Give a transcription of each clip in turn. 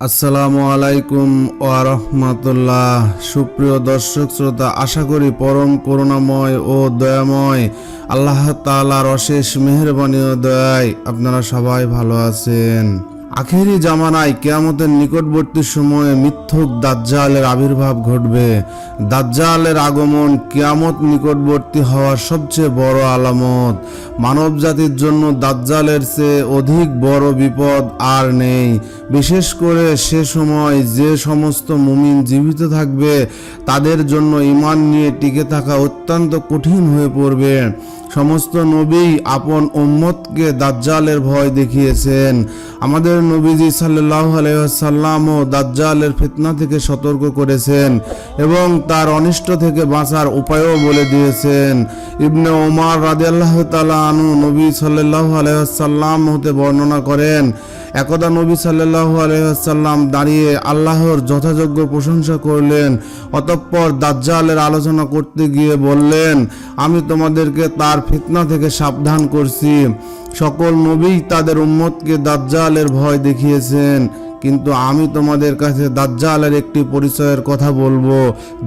আসসালামু আলাইকুম ওয়ারহমাতুল্লাহ সুপ্রিয় দর্শক, শ্রোতা, আশা করি পরম করুণাময় ও দয়াময় আল্লাহ তাআলার অশেষ মেহরবানি ও দয়ায় আপনারা সবাই ভালো আছেন। আখেরি জামানায় কেয়ামতের নিকটবর্তী সময়ে মিথ্যুক দাজ্জালের আবির্ভাব ঘটবে। দাজ্জালের আগমন কেয়ামত নিকটবর্তী হওয়ার সবচেয়ে বড় আলামত। মানব জাতির জন্য দাজ্জালের চেয়ে অধিক বড় বিপদ আর নেই। বিশেষ করে সে সময় যে সমস্ত মুমিন জীবিত থাকবে, তাদের জন্য ইমান নিয়ে টিকে থাকা অত্যন্ত কঠিন হয়ে পড়বে। সমস্ত নবী আপন উম্মতকে দাজ্জালের ভয় দেখিয়েছেন। আমাদের নবীজি সাল্লাহ আলাইসাল্লামও দাজ্জালের ফিতনা থেকে সতর্ক করেছেন এবং তার অনিষ্ট থেকে বাঁচার উপায়ও বলে দিয়েছেন। ইবনে ওমার রাদিয়াল্লাহ তালা আনু নবী সাল্লাহ আলাইসাল্লাম হতে বর্ণনা করেন একদা নবী সাল্লাহ আলহাম দাঁড়িয়ে আল্লাহর যথাযোগ্য প্রশংসা করলেন, অতঃপর দাজ্জালের আলোচনা করতে গিয়ে বললেন, আমি তোমাদেরকে তার ফিতনা থেকে সাবধান করছি। সকল নবী তাদের উম্মতকে দাজ্জালের ভয় দেখিয়েছেন। কিন্তু আমি তোমাদের কাছে দাজ্জালের একটি পরিচয়ের কথা বলব,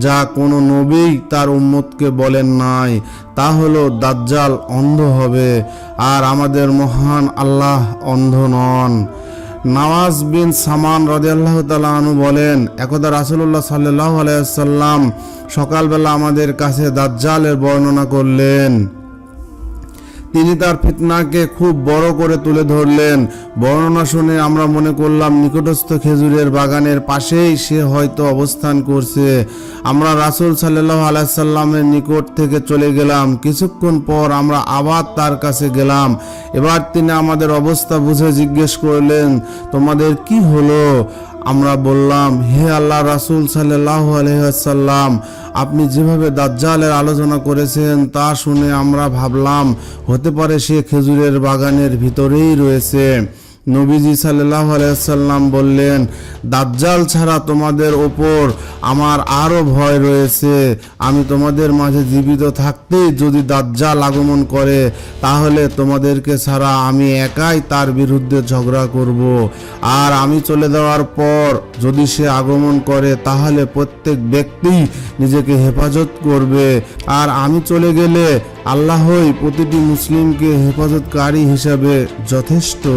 যা কোনো নবী তার উম্মতকে বলেন নাই। তা হলো, দাজ্জাল অন্ধ হবে, আর আমাদের মহান আল্লাহ অন্ধ নন। নওয়াজ বিন সামান রাজিয়াল্লাহ তালু বলেন, একদা রাসুল্লাহ সাল্লাহ আলাইসাল্লাম সকালবেলা আমাদের কাছে দাজ্জালের বর্ণনা করলেন। তিনি তার ফিতনাকে খুব বড় করে তুলে ধরলেন। বর্ণনা শুনে আমরা মনে করলাম, নিকটস্থ খেজুরের বাগানের পাশেই সে হয়তো অবস্থান করছে। আমরা রাসুল সাল্লাহ আলাইসাল্লামের নিকট থেকে চলে গেলাম। কিছুক্ষণ পর আমরা আবার তার কাছে গেলাম। এবার তিনি আমাদের অবস্থা বুঝে জিজ্ঞেস করলেন, তোমাদের কি হলো? আমরা বললাম, হে আল্লাহ রাসুল সাল্লাহ আলহ্লাম আপনি যেভাবে দাজ্জালের আলোচনা করেছেন তা শুনে আমরা ভাবলাম, হতে পারে সে খেজুরের বাগানের ভিতরেই রয়েছে। নবীজি সাল্লাহ আলাইসাল্লাম বললেন, দাজ্জাল ছাড়া তোমাদের ওপর আমার আরও ভয় রয়েছে। আমি তোমাদের মাঝে জীবিত থাকতেই যদি দাজ্জাল আগমন করে, তাহলে তোমাদেরকে ছাড়া আমি একাই তার বিরুদ্ধে ঝগড়া করব। আর আমি চলে যাওয়ার পর যদি সে আগমন করে, তাহলে প্রত্যেক ব্যক্তি নিজেকে হেফাজত করবে। আর আমি চলে গেলে আল্লাহই প্রতিটি মুসলিমকে হেফাজতকারী হিসাবে যথেষ্ট।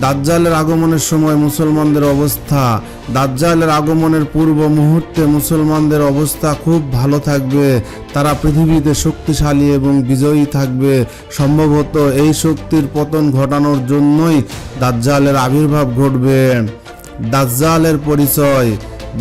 দাজ্জালের আগমনের সময় মুসলমানদের অবস্থা, দাজ্জালের আগমনের পূর্ব মুহূর্তে মুসলমানদের অবস্থা খুব ভালো থাকবে। তারা পৃথিবীতে শক্তিশালী এবং বিজয়ী থাকবে। সম্ভবত এই শক্তির পতন ঘটানোর জন্যই দাজ্জালের আবির্ভাব ঘটবে। দাজ্জালের পরিচয়,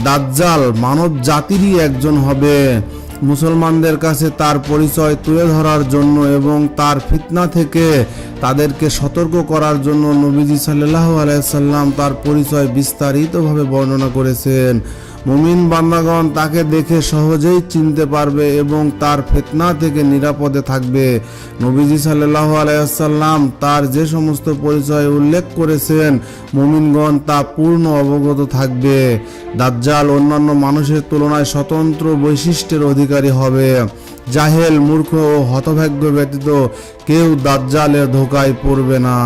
দাজ্জাল মানব জাতিরই একজন হবে। মুসলমানদের কাছে তার পরিচয় তুলে ধরার জন্য এবং তার ফিতনা থেকে তাদেরকে সতর্ক করার জন্য নবীজি সাল্লাহ আলাইসাল্লাম তার পরিচয় বিস্তারিতভাবে বর্ণনা করেছেন। মুমিন বান্দাগণ তাকে দেখে সহজেই চিনতে পারবে এবং তার ফেতনা থেকে নিরাপদে থাকবে। নবীজি সাল্লাহ আলাইসাল্লাম তার যে সমস্ত পরিচয় উল্লেখ করেছেন, মুমিনগণ তা পূর্ণ অবগত থাকবে। দাজ্জাল অন্যান্য মানুষের তুলনায় স্বতন্ত্র বৈশিষ্ট্যের অধিকারী হবে। জাহেল মূর্খ ও হতভাগ্য ব্যতীত কেউ দাজ্জালের ধোকায় পড়বে না।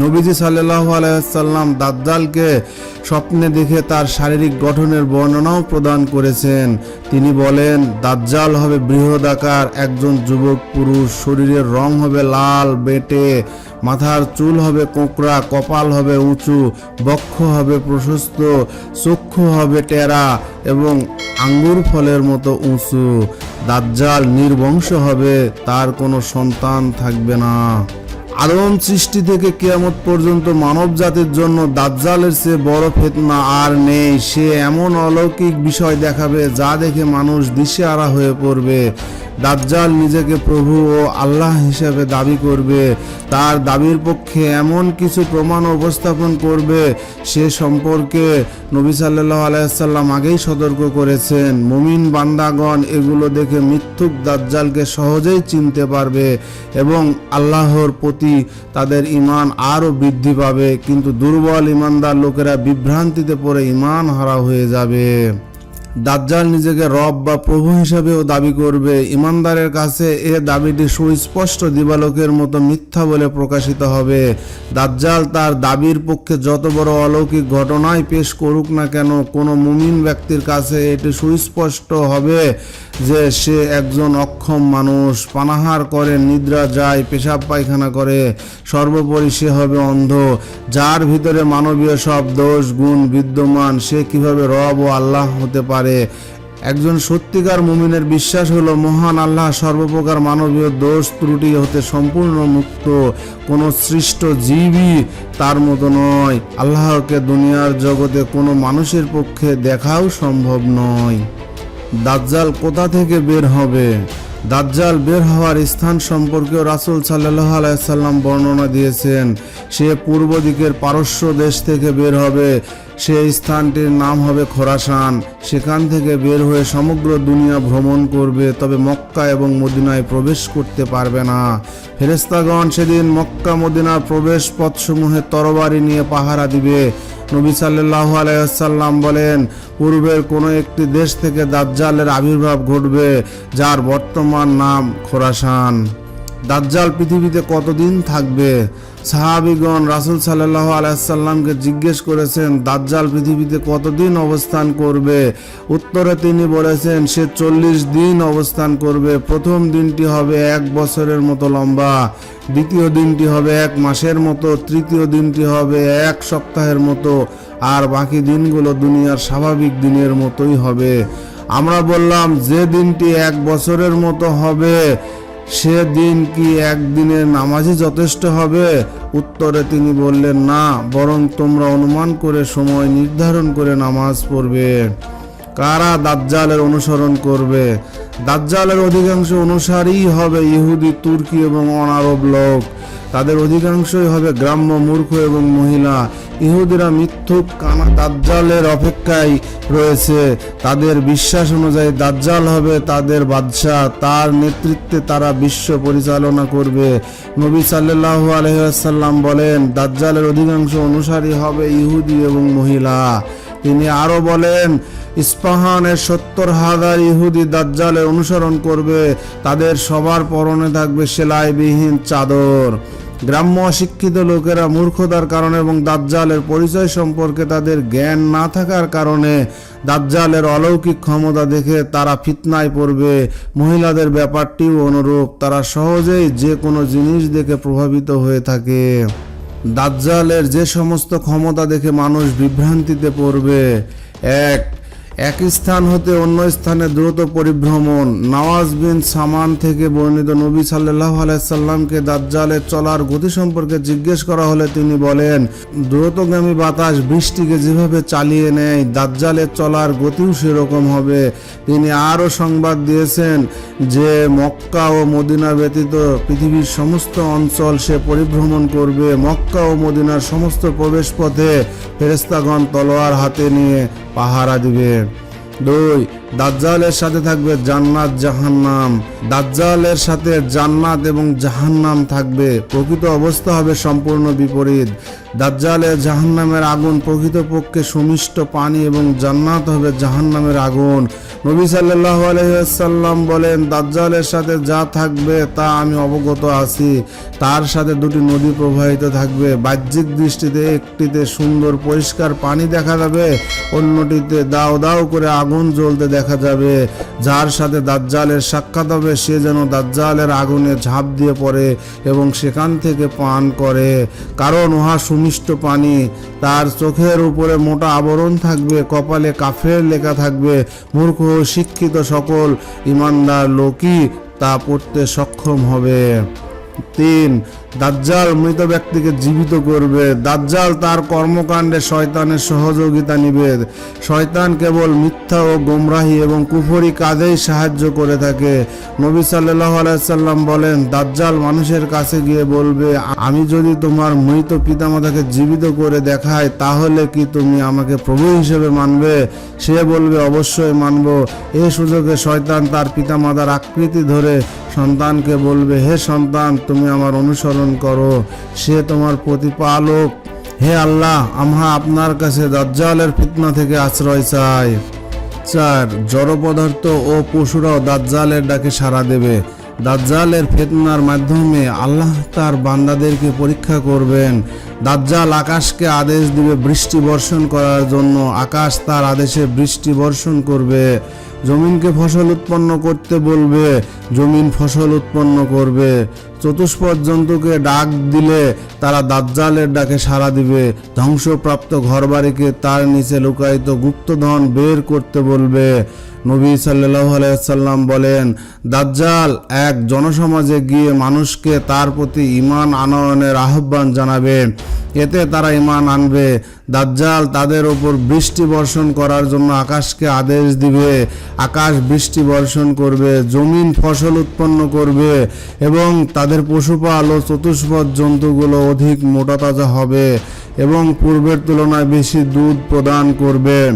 নবীজি সাল্লাহ আলাইসাল্লাম দাজ্জালকে স্বপ্নে দেখে তার শারীরিক গঠনের বর্ণনাও প্রদান করেছেন। তিনি বলেন, দাজ্জাল হবে বৃহদাকার, একজন যুবক পুরুষ, শরীরের রং হবে লাল, বেটে, মাথার চুল হবে কোঁকড়া, কপাল হবে উঁচু, বক্ষ হবে প্রশস্ত, চক্ষু হবে টেরা এবং আঙ্গুর ফলের মতো উঁচু। দাজ্জাল নির্বংশ হবে, তার কোনো সন্তান থাকবে না। আদম সৃষ্টি থেকে কেয়ামত পর্যন্ত মানব জাতির জন্য দাজ্জালের চেয়ে বড় ফেতনা আর নেই। সে এমন অলৌকিক বিষয় দেখাবে যা দেখে মানুষ দিশেহারা হয়ে পড়বে। দাজ্জাল নিজেকে প্রভু ও আল্লাহ হিসেবে দাবি করবে। তার দাবির পক্ষে এমন কিছু প্রমাণ উপস্থাপন করবে, সে সম্পর্কে নবী সাল্লাহ আলাইসাল্লাম আগেই সতর্ক করেছেন। মুমিন বান্দাগণ এগুলো দেখে মিথ্যুক দাজ্জালকে সহজেই চিনতে পারবে এবং আল্লাহর প্রতি তাদের ইমান আরও বৃদ্ধি পাবে। কিন্তু দুর্বল ইমানদার লোকেরা বিভ্রান্তিতে পড়ে ইমান হারা হয়ে যাবে। দাজ্জাল নিজেকে রব বা প্রভু হিসাবেও দাবি করবে। ইমানদারের কাছে এ দাবিটি সুস্পষ্ট দিবালোকের মতো মিথ্যা বলে প্রকাশিত হবে। দাজ্জাল তার দাবির পক্ষে যত বড় অলৌকিক ঘটনাই পেশ করুক না কেন, কোনো মুমিন ব্যক্তির কাছে এটি সুস্পষ্ট হবে যে সে একজন অক্ষম মানুষ। পানাহার করে, নিদ্রা যায়, পেশাব পায়খানা করে, সর্বোপরি সে হবে অন্ধ। যার ভিতরে মানবীয় সব দোষ, গুণ বিদ্যমান, সে কীভাবে রব ও আল্লাহ হতে পারে? একজন সত্যিকার মুমিনের বিশ্বাস হলো, মহান আল্লাহ সর্বপ্রকার মানবীয় দোষ ত্রুটি হতে সম্পূর্ণ মুক্ত। কোনো সৃষ্ট জীবই তার মতো নয়। আল্লাহকে দুনিয়ার জগতে কোনো মানুষের পক্ষে দেখাও সম্ভব নয়। দাজ্জাল কোথা থেকে বের হবে? দাজ্জাল বের হওয়ার স্থান সম্পর্কেও রাসুল সাল্লাহ আলাইসাল্লাম বর্ণনা দিয়েছেন। সে পূর্ব দিকের পারস্য দেশ থেকে বের হবে। সেই স্থানটির নাম হবে খোরাসান। সেখান থেকে বের হয়ে সমগ্র দুনিয়া ভ্রমণ করবে, তবে মক্কা এবং মদিনায় প্রবেশ করতে পারবে না। ফেরেস্তাগণ সেদিন মক্কা, মদিনার প্রবেশ পথসমূহে তরবারি নিয়ে পাহারা দিবে। নবী সাল্লাহ আলাইসাল্লাম বলেন, পূর্বের কোনো একটি দেশ থেকে দাজ্জালের আবির্ভাব ঘটবে, যার বর্তমান নাম খোরাসান। দাজ্জাল পৃথিবীতে কতদিন থাকবে? সাহাবিগণ রাসুল সাল্লাহ আলাইসাল্লামকে জিজ্ঞেস করেছেন, দাজ্জাল পৃথিবীতে কতদিন অবস্থান করবে? উত্তরে তিনি বলেছেন, সে চল্লিশ দিন অবস্থান করবে। প্রথম দিনটি হবে এক বছরের মতো লম্বা, দ্বিতীয় দিনটি হবে এক মাসের মতো, তৃতীয় দিনটি হবে এক সপ্তাহের মতো, আর বাকি দিনগুলো দুনিয়ার স্বাভাবিক দিনের মতোই হবে। আমরা বললাম, যে দিনটি এক বছরের মতো হবে সে দিন কি একদিনের নামাজই যথেষ্ট হবে? উত্তরে তিনি বললেন, না, বরং তোমরা অনুমান করে সময় নির্ধারণ করে নামাজ পড়বে। কারা দাজ্জালের অনুসরণ করবে? দাজ্জালের অধিকাংশ অনুসারী হবে ইহুদি, তুর্কি এবং অনারব লোক। তাদের অধিকাংশই হবে গ্রাম্য মূর্খ এবং মহিলা। ইহুদিরা মিথ্যুক, কানা দাজ্জালের অপেক্ষায় রয়েছে। তাদের বিশ্বাস অনুযায়ী দাজ্জাল হবে তাদের বাদশাহ। তার নেতৃত্বে তারা বিশ্ব পরিচালনা করবে। নবী সাল্লাল্লাহু আলহাম বলেন, দাজ্জালের অধিকাংশ অনুসারী হবে ইহুদি এবং মহিলা। তিনি আরও বলেন, ইস্পাহানের সত্তর হাজার ইহুদি দাজ্জালের অনুসরণ করবে। তাদের সবার পরনে থাকবে সেলাইবিহীন চাদর। গ্রাম্য অশিক্ষিত লোকেরা মূর্খতার কারণে এবং দাজ্জালের পরিচয় সম্পর্কে তাদের জ্ঞান না থাকার কারণে দাজ্জালের অলৌকিক ক্ষমতা দেখে তারা ফিতনায় পড়বে। মহিলাদের ব্যাপারটিও অনুরূপ। তারা সহজেই যে কোনো জিনিস দেখে প্রভাবিত হয়ে থাকে। দাজ্জালের যে সমস্ত ক্ষমতা দেখে মানুষ বিভ্রান্তিতে পড়বে। এক এক স্থান হতে অন্য স্থানে দ্রুত পরিভ্রমণ। নওয়াজ বিন সামান থেকে বর্ণিত নবী সাল্লাহ আলাইসাল্লামকে দাজ্জালের চলার গতি সম্পর্কে জিজ্ঞেস করা হলে তিনি বলেন, দ্রুতগামী বাতাস বৃষ্টিকে যেভাবে চালিয়ে নেয়, দাজ্জালের চলার গতিও সেরকম হবে। তিনি আরও সংবাদ দিয়েছেন যে, মক্কা ও মদিনা ব্যতীত পৃথিবীর সমস্ত অঞ্চল সে পরিভ্রমণ করবে। মক্কা ও মদিনার সমস্ত প্রবেশ পথে ফেরেস্তাগণ তলোয়ার হাতে নিয়ে পাহারা দিবে। Đôi. দাজ্জালের সাথে থাকবে জান্নাত জাহান্নাম। দাজ্জালের সাথে জান্নাত এবং জাহান্নাম থাকবে। প্রকৃত অবস্থা হবে সম্পূর্ণ বিপরীত। দাজ্জালের জাহান্নামের আগুন প্রকৃতপক্ষে সুমিষ্ট পানি এবং জান্নাত হবে জাহান্নামের আগুন। নবী সাল্লাহ আলহাম বলেন, দাজ্জালের সাথে যা থাকবে তা আমি অবগত আছি। তার সাথে দুটি নদী প্রবাহিত থাকবে। বাহ্যিক দৃষ্টিতে একটিতে সুন্দর পরিষ্কার পানি দেখা যাবে, অন্যটিতে দাও দাও করে আগুন জ্বলতে দেখা যাবে, যার সাথে দাজ্জালের সাক্ষাৎ হবে, সে যেন দাজ্জালের আগুনে ঝাঁপ দিয়ে পড়ে এবং সেখান থেকে পান করে। কারণ উহা সুমিষ্ট পানি। তার চোখের উপরে মোটা আবরণ থাকবে, কপালে কাফের লেখা থাকবে, মূর্খ শিক্ষিত সকল ইমানদার লোকই তা পড়তে সক্ষম হবে। তিন দাজ্জাল মৃত ব্যক্তিকে জীবিত করবে। দাজ্জাল তার কর্মকাণ্ডে শয়তানের সহযোগিতা নিবে। শয়তান কেবল মিথ্যা ও গোমরাহি এবং কুফরি কাজেই সাহায্য করে থাকে। নবী সাল্লাহ আলাইসাল্লাম বলেন, দাজ্জাল মানুষের কাছে গিয়ে বলবে, আমি যদি তোমার মৃত পিতামাতাকে জীবিত করে দেখাই, তাহলে কি তুমি আমাকে প্রভু হিসেবে মানবে সে বলবে, অবশ্যই মানব। এ সুযোগে শয়তান তার পিতামাতার আকৃতি ধরে সন্তানকে বলবে, হে সন্তান, তুমি আমার অনুসরণ করো। সে তোমার প্রতিপালক। হে আল্লাহ আমরা আপনার কাছে দাজ্জালের ফিতনা থেকে আশ্রয় চাই। চার, জড় পদার্থ ও পশুরাও দাজ্জালের ডাকে সাড়া দেবে। দাজ্জালের ফেতনার মাধ্যমে আল্লাহ তার বান্দাদেরকে পরীক্ষা করবেন। দাজ্জাল আকাশকে আদেশ দিবে বৃষ্টি বর্ষণ করার জন্য। আকাশ তার আদেশে বৃষ্টি বর্ষণ করবে। জমিনকে ফসল উৎপন্ন করতে বলবে জমিন ফসল উৎপন্ন করবে। চতুষ্পদ জন্তুকে ডাক দিলে তারা দাজ্জালের ডাকে সাড়া দিবে। ধ্বংসপ্রাপ্ত ঘরবাড়িকে তার নিচে লুকায়িত গুপ্তধন বের করতে বলবে। নবী সাল্লাহ আলাইসাল্লাম বলেন, দাজ্জাল এক জনসমাজে গিয়ে মানুষকে তার প্রতি ইমান আনয়নের আহ্বান জানাবে। এতে তারা ইমান আনবে। দাজ্জাল তাদের ওপর বৃষ্টি বর্ষণ করার জন্য আকাশকে আদেশ দিবে। আকাশ বৃষ্টি বর্ষণ করবে, জমিন ফসল উৎপন্ন করবে এবং তাদের পশুপাল ও চতুষ্পদ জন্তুগুলো অধিক মোটা তাজা হবে এবং পূর্বের তুলনায় বেশি দুধ প্রদান করবে।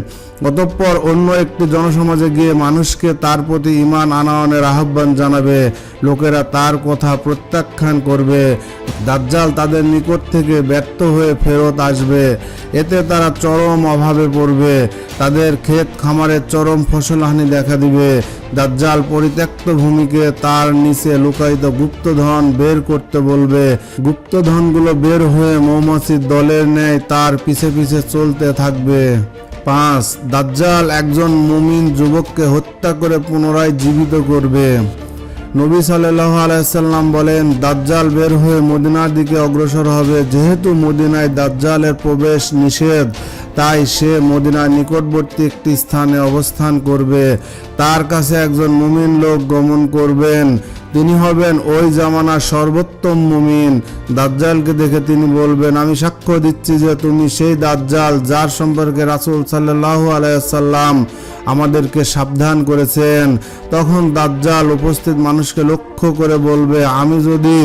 অতঃপর অন্য একটি জনসমাজে গিয়ে মানুষকে তার প্রতি ইমান আনায়নের আহ্বান জানাবে। লোকেরা তার কথা প্রত্যাখ্যান করবে। দাজ্জাল তাদের নিকট থেকে ব্যর্থ হয়ে ফেরত আসবে। এতে তারা চরম অভাবে পড়বে। তাদের ক্ষেত খামারের চরম ফসলহানি দেখা দিবে। দাজ্জাল পরিত্যক্ত ভূমিকে তার নিচে লুকায়িত গুপ্তধন বের করতে বলবে। গুপ্তধনগুলো বের হয়ে মৌমাছির দলের ন্যায় তার পিছে পিছে চলতে থাকবে। পাঁচ, দাজ্জাল একজন মুমিন যুবককে হত্যা করে পুনরায় জীবিত করবে। নবী সাল্লাহ আলাইসাল্লাম বলেন, দাজ্জাল বের হয়ে মদিনার দিকে অগ্রসর হবে। যেহেতু মদিনায় দাজ্জালের প্রবেশ নিষেধ তাই সে মদিনার নিকটবর্তী একটি স্থানে অবস্থান করবে। তার কাছে একজন মুমিন লোক গমন করবেন। তিনি হবেন ওই জামানার সর্বোত্তম মুমিন। দাজ্জালকে দেখে তিনি বলবেন, আমি সাক্ষ্য দিচ্ছি যে তুমি সেই দাজ্জাল যার সম্পর্কে রাসুল সাল্লাহ আলাইসাল্লাম আমাদেরকে সাবধান করেছেন। তখন দাজ্জাল উপস্থিত মানুষকে লক্ষ্য করে বলবে, আমি যদি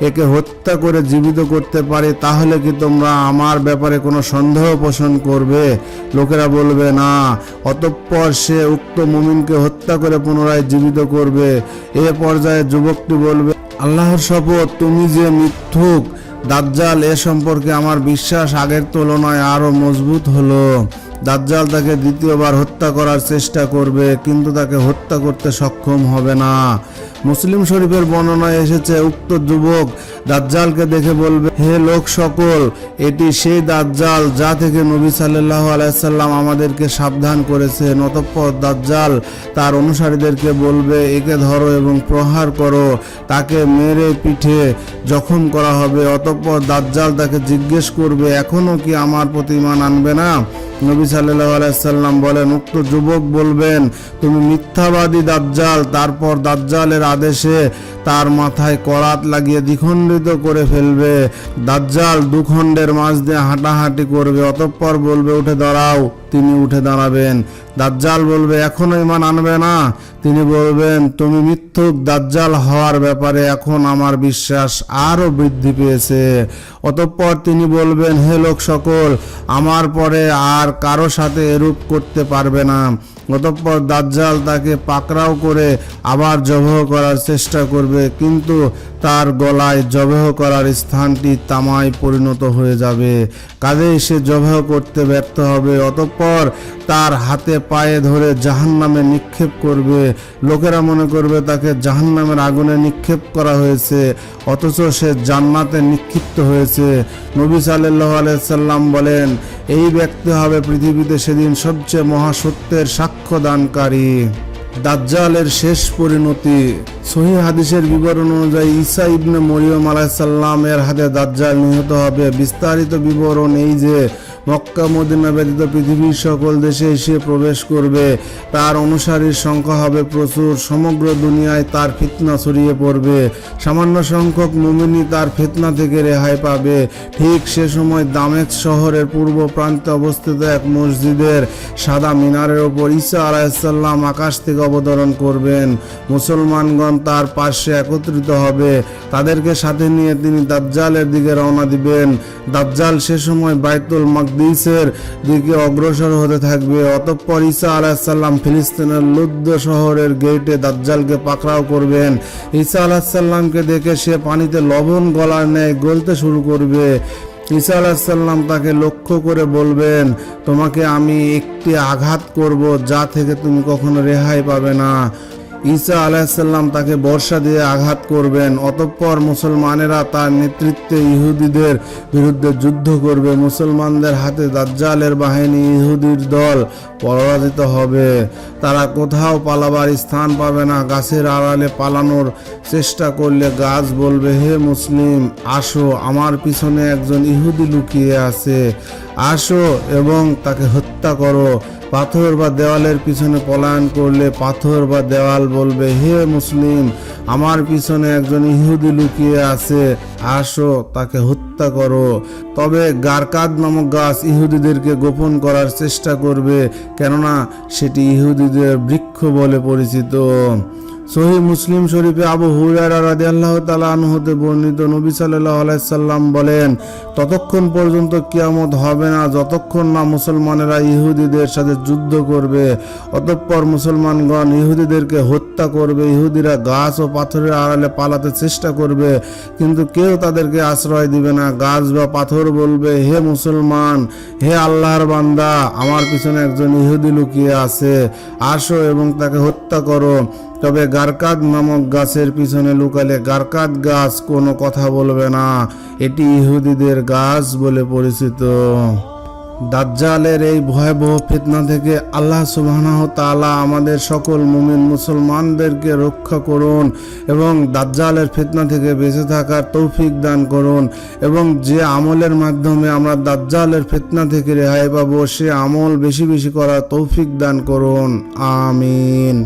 একে হত্যা করে জীবিত করতে পারি, তাহলে কি তোমরা আমার ব্যাপারে কোনো সন্দেহ পোষণ করবে? লোকেরা বলবে, না। অতঃপর সে উক্ত মুমিনকে হত্যা করে পুনরায় জীবিত করবে। এ পর্যায়ে যুবকটি বলবে, আল্লাহর শপথ, তুমি যে মিথ্যুক, দাজ্জাল এ সম্পর্কে আমার বিশ্বাস আগের তুলনায় আরও মজবুত হলো। দাজ্জাল তাকে দ্বিতীয়বার হত্যা করার চেষ্টা করবে, কিন্তু তাকে হত্যা করতে সক্ষম হবে না। মুসলিম শরীফের বর্ণনায় এসেছে উক্ত যুবক দাজ্জালকে দেখে বলবে, হে লোক সকল, এটি সেই দাজ্জাল যা থেকে নবী সাল্লাল্লাহু আলাইসাল্লাম আমাদেরকে সাবধান করেছেন অতঃপর দাজ্জাল তার অনুসারীদেরকে বলবে, একে ধরো এবং প্রহার করো, তাকে মেরে পিঠে জখম করা হবে। অতঃপর দাজ্জাল তাকে জিজ্ঞেস করবে, এখনও কি আমার প্রতি আনবে না? নবী সাল্লাহ আলাইসাল্লাম বলেন, উক্ত যুবক বলবেন, তুমি মিথ্যাবাদী দাজ্জাল, তারপর দাজ্জালের আদেশে তার মাথায় করাত লাগিয়ে দ্বিখণ্ডিত করে ফেলবে। দাজ্জাল দুখণ্ডের মাঝ দিয়ে হাঁটাহাঁটি করবে, অতঃপর বলবে, উঠে দাঁড়াও। তিনি উঠে দাঁড়াবেন। দাজ্জাল বলবে, এখনও ইমান আনবে না। তিনি বলবেন, তুমি মিথ্যুক দাজ্জাল হওয়ার ব্যাপারে এখন আমার বিশ্বাস আরও বৃদ্ধি পেয়েছে। অতঃপর তিনি বলবেন, হে লোক সকল আমার পরে আর কারও সাথে এরূপ করতে পারবে না। অতঃপর দাজ্জাল তাকে পাকড়াও করে আবার জবহ করার চেষ্টা করবে, কিন্তু তার গলায় জবহ করার স্থানটি তামায় পরিণত হয়ে যাবে। কাজেই সে জবহ করতে ব্যর্থ হবে। অতঃপর তার হাতে পায়ে ধরে জাহান্নামে নিক্ষেপ করবে। লোকেরা মনে করবে তাকে জাহান্নামের আগুনে নিক্ষেপ করা হয়েছে, অথচ সে জান্নাতে নিক্ষিপ্ত হয়েছে। নবী সাল্লাহ আলাইসাল্লাম বলেন, এই ব্যক্তি হবে পৃথিবীতে সেদিন সবচেয়ে মহাসত্যের সাক্ষ্যদানকারী দাজ্জালের শেষ পরিণতি। সহি হাদিসের বিবরণ অনুযায়ী ঈসা ইবনে মরিয়ম আলাইসাল্লাম এর হাতে দাজ্জাল নিহত হবে। বিস্তারিত বিবরণ এই যে মক্কা মদিনা ব্যতীত পৃথিবীর সকল দেশে এসে প্রবেশ করবে। তার অনুসারীর সংখ্যা হবে প্রচুর। সমগ্র দুনিয়ায় তার ফিতনা ছড়িয়ে পড়বে। সামান্য সংখ্যক মুমিনি তার ফিতনা থেকে রেহাই পাবে। ঠিক সে সময় দামেক শহরের পূর্ব প্রান্তে অবস্থিত এক মসজিদের সাদা মিনারের ওপর ঈসা আলাইসাল্লাম আকাশ থেকে অবতরণ করবেন। মুসলমানগণ তার পাশে একত্রিত হবে। তাদেরকে সাথে নিয়ে তিনি দাজ্জালের দিকে রওনা দিবেন। দাজ্জাল সে সময় বাইতুল মাকদিসের দিকে অগ্রসর হতে থাকবে। অতঃপর ঈসা আলাহিসাল্লাম ফিলিস্তিনের লুদ্দ শহরের গেটে দাজ্জালকে পাকড়াও করবেন। ঈসা আলাহিসাল্লামকে দেখে সে পানিতে লবণ গলার ন্যায় গলতে শুরু করবে। ঈসা আলাহিসাল্লাম তাকে লক্ষ্য করে বলবেন, তোমাকে আমি একটি আঘাত করব যা থেকে তুমি কখনো রেহাই পাবে না। ঈসা আলাহিসাল্লাম তাকে বর্ষা দিয়ে আঘাত করবেন, অতঃপর মুসলমানেরা তার নেতৃত্বে ইহুদিদের বিরুদ্ধে যুদ্ধ করবে। মুসলমানদের হাতে দাজ্জালের বাহিনী, ইহুদির দল পরাজিত হবে। তারা কোথাও পালাবার স্থান পাবে না, গাছের আড়ালে পালানোর চেষ্টা করলে গাছ বলবে, হে মুসলিম, আসো, আমার পিছনে একজন ইহুদি লুকিয়ে আছে। আসো এবং তাকে হত্যা করো। পাথর বা দেওয়ালের পিছনে পলায়ন করলে পাথর বা দেওয়াল বলবে, হে মুসলিম, আমার পিছনে একজন ইহুদি লুকিয়ে আছে, আসো, তাকে হত্যা করো। তবে গারকাদ নামক গাছ ইহুদিদেরকে গোপন করার চেষ্টা করবে, কেননা সেটি ইহুদিদের বৃক্ষ বলে পরিচিত। সহি মুসলিম শরীফে আবু রাদিয়াল্লাহু তাআলা আনহু হতে বর্ণিত নবী সাল্লাল্লাহু আলাইহি সাল্লাম বলেন, ততক্ষণ পর্যন্ত কিয়ামত হবে না, যতক্ষণ না মুসলমানেরা ইহুদিদের সাথে যুদ্ধ করবে। অতঃপর মুসলমানগণ ইহুদিদেরকে হত্যা করবে, ইহুদিরা গাছ ও পাথরের আড়ালে পালাতে চেষ্টা করবে, কিন্তু কেউ তাদেরকে আশ্রয় দিবে না। গাছ বা পাথর বলবে, হে মুসলমান, হে আল্লাহর বান্দা, আমার পিছনে একজন ইহুদি লুকিয়ে আছে, আসো এবং তাকে হত্যা করো। তবে গারকাদ নামক গাছের পিছনে লুকালে গারকাদ গাছ কোনো কথা বলবে না। এটি ইহুদিদের গাছ বলে পরিচিত। দাজ্জালের এই ভয়াবহ ফিতনা থেকে আল্লাহ সুবহানাহু তাআলা আমাদের সকল মুমিন মুসলমানদেরকে রক্ষা করুন এবং দাজ্জালের ফিতনা থেকে বেঁচে থাকার তৌফিক দান করুন এবং যে আমলের মাধ্যমে আমরা দাজ্জালের ফিতনা থেকে রেহাই পাবো, সে আমল বেশি বেশি করার তৌফিক দান করুন। আমিন।